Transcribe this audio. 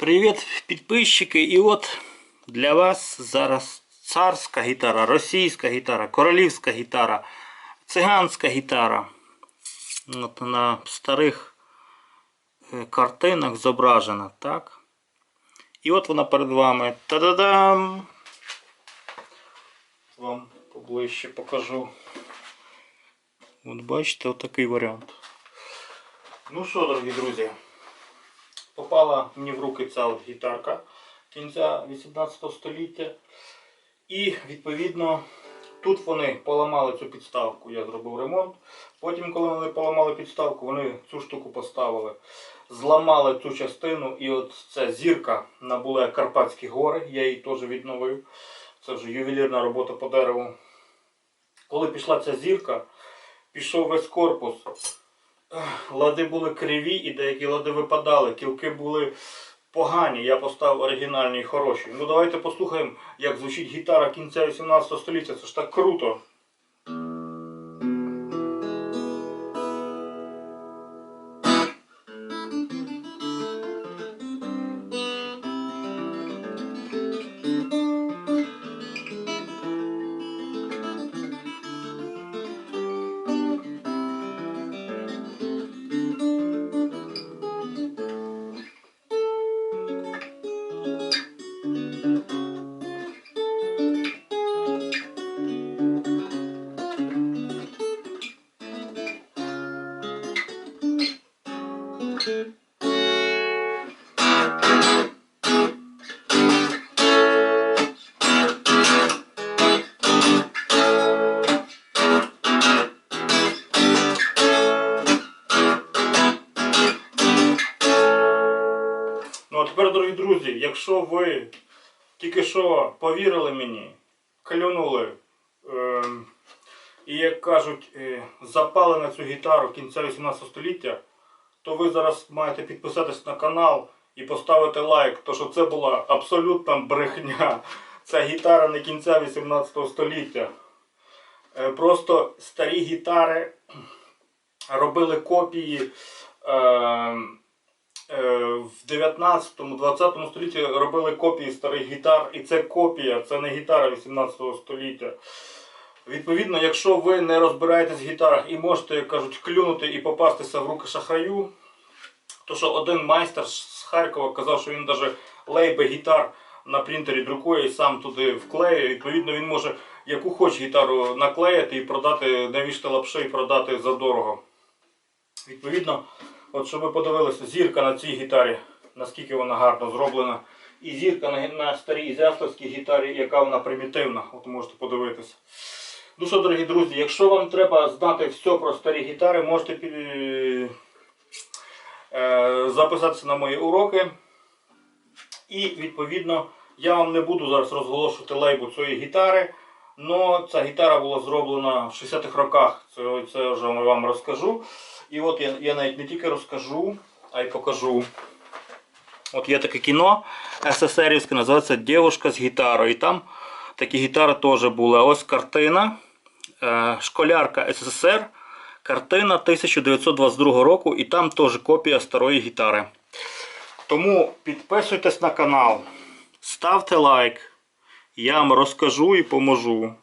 Привіт, підписчики! І от для вас зараз царська гітара, російська гітара, королівська гітара, циганська гітара. От на старих е, картинах зображена, так? І от вона перед вами. Та-да-дам! Вам поближче покажу. От бачите, отакий варіант. Ну що, дорогі друзі, попала мені в руки ця от гітарка кінця 18 століття. І відповідно тут вони поламали цю підставку, я зробив ремонт. Потім, коли вони поламали підставку, вони цю штуку поставили, зламали цю частину, і от ця зірка набула Карпатські гори, я її теж відновив. Це вже ювелірна робота по дереву. Коли пішла ця зірка, пішов весь корпус. Лади були криві і деякі лади випадали, кілки були погані, я поставив оригінальні і хороші. Ну давайте послухаємо, як звучить гітара кінця 18 століття. Це ж так круто. Ну а тепер, дорогі друзі, якщо ви тільки що повірили мені, клюнули ем, і, як кажуть, е, запали на цю гітару кінця 18 століття, то ви зараз маєте підписатись на канал і поставити лайк, то що це була абсолютна брехня. Ця гітара не кінця 18 століття. Е, Просто старі гітари робили копії. Е, е, в 19-20 столітті робили копії старих гітар, і це копія, це не гітара 18 століття. Відповідно, якщо ви не розбираєтесь в гітарах і можете, як кажуть, клюнути і попастися в руки шахраю, то що один майстер з Харкова казав, що він навіть лейби гітар на принтері друкує і сам туди вклеює. Відповідно, він може яку хоч гітару наклеїти і продати, навішти лапши і продати задорого. Відповідно, от щоб ви подивилися, зірка на цій гітарі, наскільки вона гарно зроблена. І зірка на, на старій зяславській гітарі, яка вона примітивна. От можете подивитися. Ну що, дорогі друзі, якщо вам треба знати все про старі гітари, можете під... е, записатися на мої уроки. І відповідно я вам не буду зараз розголошувати лейбу цієї гітари. Но ця гітара була зроблена в 60-х роках. Це, це вже вам розкажу. І от я, я навіть не тільки розкажу, а й покажу. От є таке кіно СССРівське, називається Дівушка з гітарою. І там такі гітари теж були. Ось картина. Е, Школярка СССР. Картина 1922 року. І там теж копія старої гітари. Тому підписуйтесь на канал, ставте лайк. Я вам розкажу і поможу.